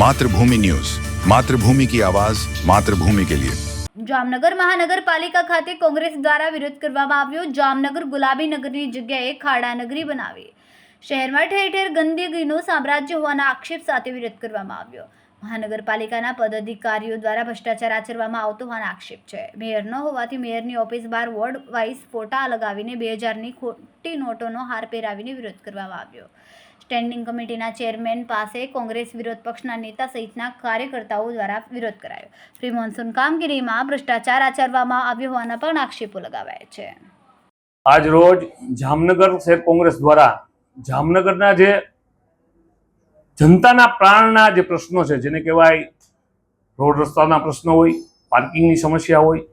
Mathrubhumi news. Mathrubhumi કી આવાઝ માતૃભૂમિ કે લિયે. જામનગર મહાનગરપાલિકા ખાતે કોંગ્રેસ દ્વારા વિરોધ કરવામાં આવ્યો. જામનગર ગુલાબી નગરની જગ્યાએ ખાડા નગરી બનાવી. શહેરમાં ઠેર ઠેર ગંદકીનો સામ્રાજ્ય હોવાના આક્ષેપ સાથે વિરોધ કરવામાં આવ્યો. મહાનગરપાલિકાના પદાધિકારીઓ દ્વારા ભ્રષ્ટાચાર આચરવામાં આવતો હોવાનો આક્ષેપ છે. મેયર ન હોવાથી મેયરની ઓફિસ બહાર વોર્ડ વાઇઝ ફોટા લગાવીને બે હજારની ખોટી નોટોનો હાર પહેરાવીને વિરોધ કરવામાં આવ્યો. સ્ટેન્ડિંગ કમિટીના ચેરમેન પાસે કોંગ્રેસ વિરોધ પક્ષના નેતા સહિતના કાર્યકર્તાઓ દ્વારા વિરોધ કરાયો. પ્રી મોન્સૂન કામગીરીમાં ભ્રષ્ટાચાર આચરવામાં આવ્યો હોવાના પણ આક્ષેપો લગાવાયા છે. આજ રોજ જામનગર શહેર કોંગ્રેસ દ્વારા જામનગરના જે જનતાના પ્રાણના જે પ્રશ્નો છે, જેને કહેવાય રોડ રસ્તાના પ્રશ્નો હોય, પાર્કિંગની સમસ્યા હોય,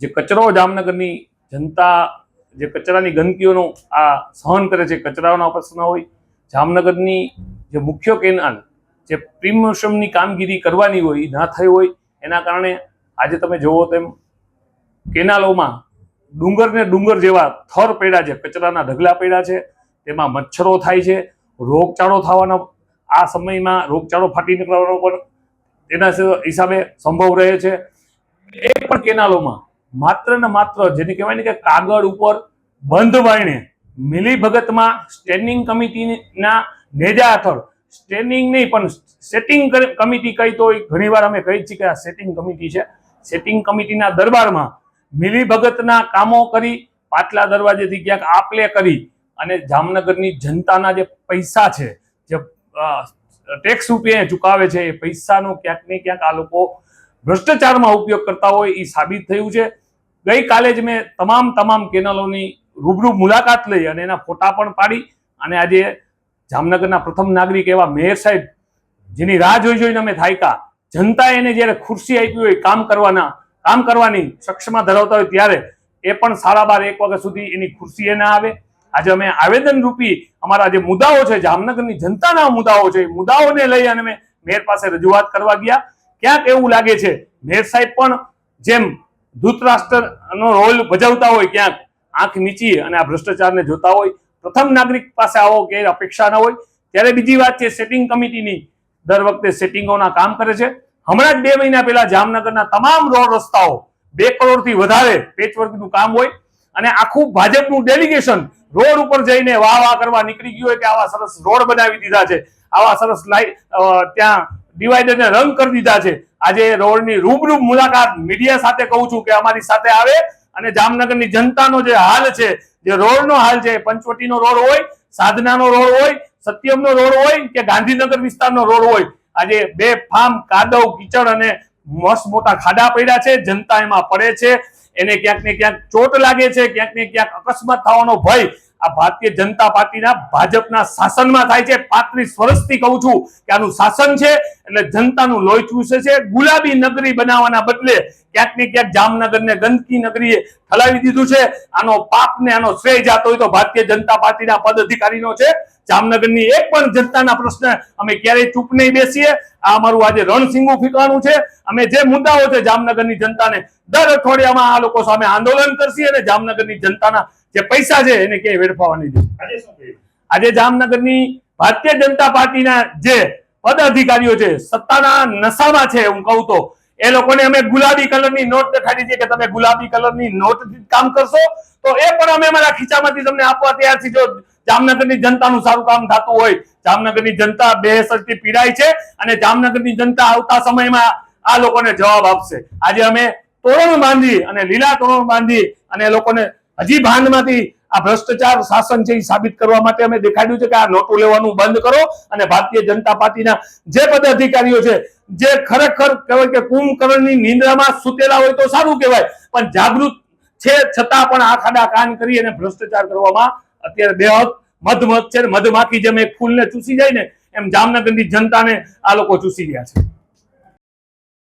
જે કચરો જામનગરની જનતા, જે કચરાની ગંદકીઓનો આ સહન કરે છે, કચરાઓના પ્રશ્ન હોય જામનગરની જે મુખ્ય કેનાલ જે પ્રિમોશમની કામગીરી કરવાની હોય ના થઈ હોય, એના કારણે આજે તમે જુઓ તેમ કેનાલોમાં ડુંગર ને ડુંગર જેવા થર પેડા છે, કચરાના ઢગલા પેડા છે, તેમાં મચ્છરો થાય છે, રોગચાળો થવાનો આ સમયમાં રોગચાળો ફાટી નીકળવાનો પણ તેના હિસાબે સંભવ રહે છે. એ પણ કેનાલોમાં માત્ર ને માત્ર જેને કહેવાય ને કે કાગળ ઉપર બંધ વાયણે મિલીભગતમાં સ્ટેન્ડિંગ કમિટીના નેજા હેઠળ સ્ટેન્ડિંગ નહીં, પણ સેટિંગ કમિટી કહી તો ઘણીવાર અમે કહી છીએ કે આ સેટિંગ કમિટી છે. સેટિંગ કમિટીના દરબારમાં મિલીભગતના કામો કરી, પાટલા દરવાજેથી ક્યાંક આપલે કરી અને જામનગરની જનતાના જે પૈસા છે, જે ટેક્સ રૂપિયા ચૂકાવે છે, એ પૈસાનો ક્યાંક ને ક્યાંક આ લોકો ભ્રષ્ટાચારમાં ઉપયોગ કરતા હોય એ સાબિત થયું છે. ગઈકાલે જ મેં તમામ તમામ કેનલોની રૂબરૂ મુલાકાત લઈ અને એના ફોટા પણ પાડી અને આજે જામનગરના પ્રથમ નાગરિક એવા મેયર સાહેબ, જેની રાહ જોઈ જોઈને અમે થાયકા. જનતાએ એને જ્યારે ખુરશી આપી હોય, કામ કરવાના, કામ કરવાની સક્ષમા ધરાવતા હોય ત્યારે એ પણ સાડા બાર, એક વાગ્યા સુધી એની ખુરશીએ ના આવે. આજે અમે આવેદન રૂપી અમારા જે મુદ્દાઓ છે, જામનગરની જનતાના મુદ્દાઓ છે, એ મુદ્દાઓને લઈ અને અમે મેયર પાસે રજૂઆત કરવા ગયા. ક્યાંક એવું લાગે છે, મેયર સાહેબ પણ જેમ ધૂતરાષ્ટ્રનો રોલ ભજવતા હોય ક્યાંક આંખ નીચી અને આ ભ્રષ્ટાચારને જોતા હોય, પ્રથમ નાગરિક પાસે આવો કે અપેક્ષા ન હોય, ત્યારે બીજી વાત છે સેટિંગ કમિટીની દર વખતે સેટિંગોના કામ કરે છે. હમણાં જ બે મહિના પહેલા જામનગરના તમામ રોડ રસ્તાઓ બે કરોડથી વધારે પેચવર્કનું કામ હોય અને આખું ભાજપનું ડેલિગેશન રોડ ઉપર જઈને વાહ વાહ કરવા નીકળી ગયું હોય કે આવા સરસ રોડ બનાવી દીધા છે, આવા સરસ લાઈટ ત્યાં ડિવાઈડરને રંગ કરી દીધા છે. આજે રોડની રૂબરૂ મુલાકાત મીડિયા સાથે કહું છું કે અમારી સાથે આવે અને જામનગરની જનતાનો જે હાલ છે, જે રોડનો હાલ છે, પંચવટીનો રોડ હોય, સાધનાનો રોડ હોય, સત્યમનો રોડ હોય કે ગાંધીનગર વિસ્તારનો રોડ હોય, આજે બે ફામ કાદવ, કીચડ અને મસ્ત મોટા ખાડા પડ્યા છે, જનતા એમાં પડે છે. એને ક્યાંક ને ક્યાંક ચોટ લાગે છે, ક્યાંક ને ક્યાંક અકસ્માત થવાનો ભય આ ભારતીય જનતા પાર્ટીના ભાજપના શાસનમાં થાય છે. પાંત્રીસ વર્ષથી કહું છું કે આનું શાસન છે એટલે જનતાનું લોહી ચૂસે છે. ગુલાબી નગરી બનાવવાના બદલે ક્યાંક ને ક્યાંક જામનગરને ગંદકી નગરીએ ઠલાવી દીધું છે. આનો પાપ ને આનો શ્રેય જાતો હોય તો ભારતીય જનતા પાર્ટીના પદ અધિકારીનો છે. જામનગરની એક પણ જનતાના પ્રશ્ન, અમે ક્યારેય ચૂપ નહીં બેસીએ. આ અમારું આજે રણસિંગું ફીકવાનું છે. અમે જે મુદ્દાઓ છે જામનગરની જનતાને, દર અઠવાડિયામાં આ લોકો સામે આંદોલન કરશે અને જામનગરની જનતાના જે પૈસા છે એને ક્યાંય વેડફાવાની છે આજે જામનગરની ભારતીય જનતા પાર્ટીના જે પદ અધિકારીઓ છે સત્તાના નશામાં છે હું કહું તો એ લોકોને અમે ગુલાબી કલરની નોટ દેખાડી છે કે તમે ગુલાબી કલરની નોટ કામ કરશો તો એ પણ અમે અમારા ખીચામાંથી તમને આપવા તૈયાર છીએ. જો જામનગરની જનતાનું સારું કામ થતું હોય જામનગરની જનતા બેસરથી પીડાય છે અને જામનગરની જનતા આવતા સમયમાં આ લોકોને જવાબ આપશે. આજે અમે તોરણ બાંધી અને લીલા તોરણ બાંધી અને એ લોકોને હજી ભાંડમાંથી આ ભ્રષ્ટાચાર શાસન છે એ સાબિત કરવા માટે અમે દેખાડ્યું છે કે આ નોટો લેવાનું બંધ કરો અને ભારતીય જનતા પાર્ટીના જે પદાધિકારીઓ છે, જે ખરેખર કહેવાય કે કુંભકર્ણની નિંદ્રામાં સૂતેલા હોય તો સારું કહેવાય, પણ જાગૃત છે છતાં પણ આ ખાડા કાન કરી અને ભ્રષ્ટાચાર કરવામાં અત્યારે બેહદ મધમત છે મધમાખી જેમ એક ફૂલને ચૂસી જાય ને, એમ જામનગરની જનતાને આ લોકો ચૂસી ગયા છે.